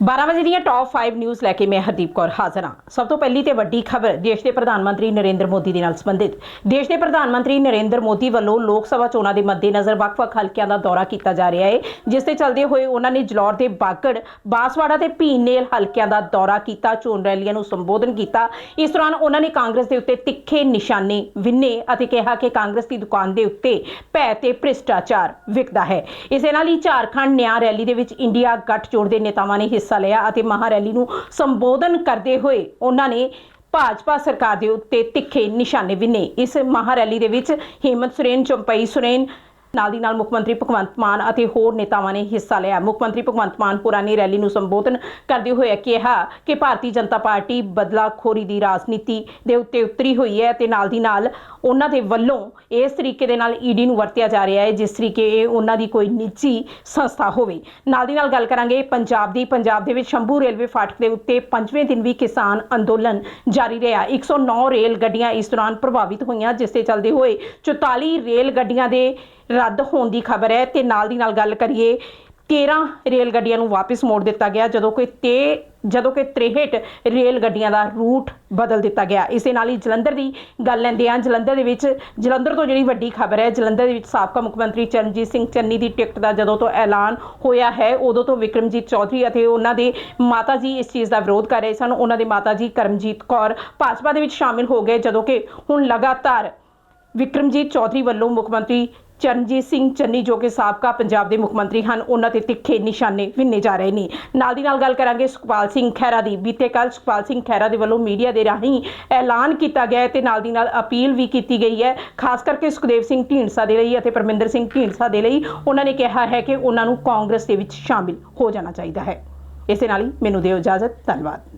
12 ਵਜੇ ਦੀਆਂ top 5 news ਲੈ ਕੇ ਮੈਂ ਹਰਦੀਪ ਕੌਰ ਹਾਜ਼ਰ ਹਾਂ। ਸਭ ਤੋਂ ਪਹਿਲੀ ਤੇ ਵੱਡੀ ਖਬਰ, ਦੇਸ਼ ਦੇ ਪ੍ਰਧਾਨ ਮੰਤਰੀ ਨਰਿੰਦਰ ਮੋਦੀ ਦੇ ਨਾਲ ਸੰਬੰਧਿਤ। ਦੇਸ਼ ਦੇ ਪ੍ਰਧਾਨ ਮੰਤਰੀ ਨਰਿੰਦਰ ਮੋਦੀ ਵੱਲੋਂ ਲੋਕ ਸਭਾ ਚੋਣਾਂ ਦੇ ਮੱਦੇਨਜ਼ਰ ਵੱਖ-ਵੱਖ ਹਲਕਿਆਂ ਦਾ ਦੌਰਾ ਕੀਤਾ ਜਾ ਰਿਹਾ ਹੈ, ਜਿਸ ਤੇ ਚੱਲਦੇ ਹੋਏ ਉਹਨਾਂ ਨੇ ਜਲੌਰ ਦੇ ਬਾਗੜ ਬਾਸਵਾੜਾ ਤੇ ਭੀਨੇਲ ਹਲਕਿਆਂ ਦਾ ਦੌਰਾ ਕੀਤਾ, ਚੋਣ ਰੈਲੀਆਂ ਨੂੰ ਸੰਬੋਧਨ ਕੀਤਾ। ਇਸ ਦੌਰਾਨ ਉਹਨਾਂ ਨੇ ਕਾਂਗਰਸ ਦੇ ਉੱਤੇ ਤਿੱਖੇ ਨਿਸ਼ਾਨੇ ਵਿੰਨੇ ਅਤੇ ਕਿਹਾ ਕਿ ਕਾਂਗਰਸ ਦੀ ਦੁਕਾਨ ਦੇ ਉੱਤੇ ਭੈ ਤੇ ਭ੍ਰਿਸ਼ਟਾਚਾਰ ਵਿਕਦਾ ਹੈ। ਇਸੇ ਨਾਲ ਹੀ ਝਾਰਖੰਡ ਨਿਆਂ ਰੈਲੀ ਦੇ ਵਿੱਚ ਇੰਡੀਆ ਗੱਠਜੋੜ ਦੇ ਨੇਤਾਵਾਂ ਨੇ ਹਿੱਸਾ ਲਿਆ ਅਤੇ ਮਹਾ ਰੈਲੀ ਨੂੰ ਸੰਬੋਧਨ ਕਰਦੇ ਹੋਏ ਉਹਨਾਂ ਨੇ ਭਾਜਪਾ ਸਰਕਾਰ ਦੇ ਉੱਤੇ ਤਿੱਖੇ ਨਿਸ਼ਾਨੇ ਵਿੰਨੇ। ਇਸ ਮਹਾ ਰੈਲੀ ਦੇ ਵਿੱਚ ਹੇਮੰਤ ਸੁਰੇਨ, ਚੰਪਈ ਸੁਰੇਨ ਨਾਲ ਦੀ ਨਾਲ ਮੁੱਖ ਮੰਤਰੀ ਭਗਵੰਤ ਮਾਨ ਅਤੇ ਹੋਰ ਨੇਤਾਵਾਂ ਨੇ ਹਿੱਸਾ ਲਿਆ। ਮੁੱਖ ਮੰਤਰੀ ਭਗਵੰਤ ਮਾਨ ਪੁਰਾਣੀ ਰੈਲੀ ਨੂੰ ਸੰਬੋਧਨ ਕਰਦੇ ਹੋਏ ਕਿਹਾ ਕਿ ਭਾਰਤੀ ਜਨਤਾ ਪਾਰਟੀ ਬਦਲਾਖੋਰੀ ਦੀ ਰਾਜਨੀਤੀ ਦੇ ਉੱਤੇ ਉਤਰੀ ਹੋਈ ਹੈ ਤੇ ਨਾਲ ਦੀ ਨਾਲ ਉਹਨਾਂ ਦੇ ਵੱਲੋਂ ਇਸ ਤਰੀਕੇ ਦੇ ਨਾਲ ਈਡੀ ਨੂੰ ਵਰਤਿਆ ਜਾ ਰਿਹਾ ਹੈ, ਜਿਸ ਤਰੀਕੇ ਇਹ ਉਹਨਾਂ ਦੀ ਕੋਈ ਨਿੱਜੀ ਸੰਸਥਾ ਹੋਵੇ। ਨਾਲ ਦੀ ਨਾਲ ਗੱਲ ਕਰਾਂਗੇ ਪੰਜਾਬ ਦੀ। ਪੰਜਾਬ ਦੇ ਵਿੱਚ ਸ਼ੰਭੂ ਰੇਲਵੇ ਫਾਟਕ ਦੇ ਉੱਤੇ ਪੰਜਵੇਂ ਦਿਨ ਵੀ ਕਿਸਾਨ ਅੰਦੋਲਨ ਜਾਰੀ ਰਿਹਾ। 109 ਰੇਲ ਗੱਡੀਆਂ ਇਸ ਦੌਰਾਨ ਪ੍ਰਭਾਵਿਤ ਹੋਈਆਂ, ਜਿਸ ਦੇ ਚੱਲਦੇ ਹੋਏ 44 ਰੇਲ ਗੱਡੀਆਂ ਦੇ ਰੱਦ ਹੋਣ ਦੀ ਖਬਰ ਹੈ ਤੇ ਨਾਲ ਦੀ ਨਾਲ ਗੱਲ ਕਰੀਏ 13 ਰੇਲ ਗੱਡੀਆਂ ਨੂੰ ਵਾਪਸ ਮੋੜ ਦਿੱਤਾ ਗਿਆ, ਜਦੋਂ ਕਿ ਤੇ, ਜਦੋਂ ਕਿ 63 ਰੇਲ ਗੱਡੀਆਂ ਦਾ ਰੂਟ ਬਦਲ ਦਿੱਤਾ ਗਿਆ। ਇਸੇ ਨਾਲ ਹੀ ਜਲੰਧਰ ਦੀ ਗੱਲ ਲੈਂਦੇ ਹਾਂ, ਜਲੰਧਰ ਦੇ ਵਿੱਚ, ਜਲੰਧਰ ਤੋਂ ਜਿਹੜੀ ਵੱਡੀ ਖਬਰ ਹੈ, ਜਲੰਧਰ ਦੇ ਵਿੱਚ ਸਾਬਕਾ ਮੁੱਖ ਮੰਤਰੀ ਚਰਨਜੀਤ ਸਿੰਘ ਚੰਨੀ ਦੀ ਟਿਕਟ ਦਾ ਜਦੋਂ ਤੋਂ ਐਲਾਨ ਹੋਇਆ ਹੈ, ਉਦੋਂ ਤੋਂ ਵਿਕਰਮਜੀਤ ਚੌਧਰੀ ਅਤੇ ਉਹਨਾਂ ਦੇ ਮਾਤਾ ਜੀ ਇਸ ਚੀਜ਼ ਦਾ ਵਿਰੋਧ ਕਰ ਰਹੇ ਸਨ। ਉਹਨਾਂ ਦੇ ਮਾਤਾ ਜੀ ਕਰਮਜੀਤ ਕੌਰ ਭਾਜਪਾ ਦੇ ਵਿੱਚ ਸ਼ਾਮਿਲ ਹੋ ਗਏ, ਜਦੋਂ ਕਿ ਹੁਣ ਲਗਾਤਾਰ ਵਿਕਰਮਜੀਤ ਚੌਧਰੀ ਵੱਲੋਂ ਮੁੱਖ ਮੰਤਰੀ ਚਰਨਜੀਤ ਸਿੰਘ ਚੰਨੀ ਜੋ ਕਿ ਸਾਬਕਾ ਪੰਜਾਬ ਦੇ ਮੁੱਖ ਮੰਤਰੀ ਹਨ, ਉਹਨਾਂ ਤੇ ਤਿੱਖੇ ਨਿਸ਼ਾਨੇ ਵਿੰਨੇ ਜਾ ਰਹੇ ਨੇ। ਨਾਲ ਦੀ ਨਾਲ ਗੱਲ ਕਰਾਂਗੇ ਸੁਖਪਾਲ ਸਿੰਘ ਖਹਿਰਾ ਦੀ। ਬੀਤੇ ਕੱਲ ਸੁਖਪਾਲ ਸਿੰਘ ਖਹਿਰਾ ਦੇ ਵੱਲੋਂ ਮੀਡੀਆ ਦੇ ਰਾਹੀਂ ਐਲਾਨ ਕੀਤਾ ਗਿਆ ਹੈ ਤੇ ਨਾਲ ਦੀ ਨਾਲ ਅਪੀਲ ਵੀ ਕੀਤੀ ਗਈ ਹੈ, ਖਾਸ ਕਰਕੇ ਸੁਖਦੇਵ ਸਿੰਘ ਢੀਂਡਸਾ ਦੇ ਲਈ ਅਤੇ ਪਰਮਿੰਦਰ ਸਿੰਘ ਢੀਂਡਸਾ ਦੇ ਲਈ। ਉਹਨਾਂ ਨੇ ਕਿਹਾ ਹੈ ਕਿ ਉਹਨਾਂ ਨੂੰ ਕਾਂਗਰਸ ਦੇ ਵਿੱਚ ਸ਼ਾਮਿਲ ਹੋ ਜਾਣਾ ਚਾਹੀਦਾ ਹੈ। ਇਸੇ ਨਾਲ ਹੀ ਮੈਨੂੰ ਦਿਓ ਇਜਾਜ਼ਤ। ਧੰਨਵਾਦ।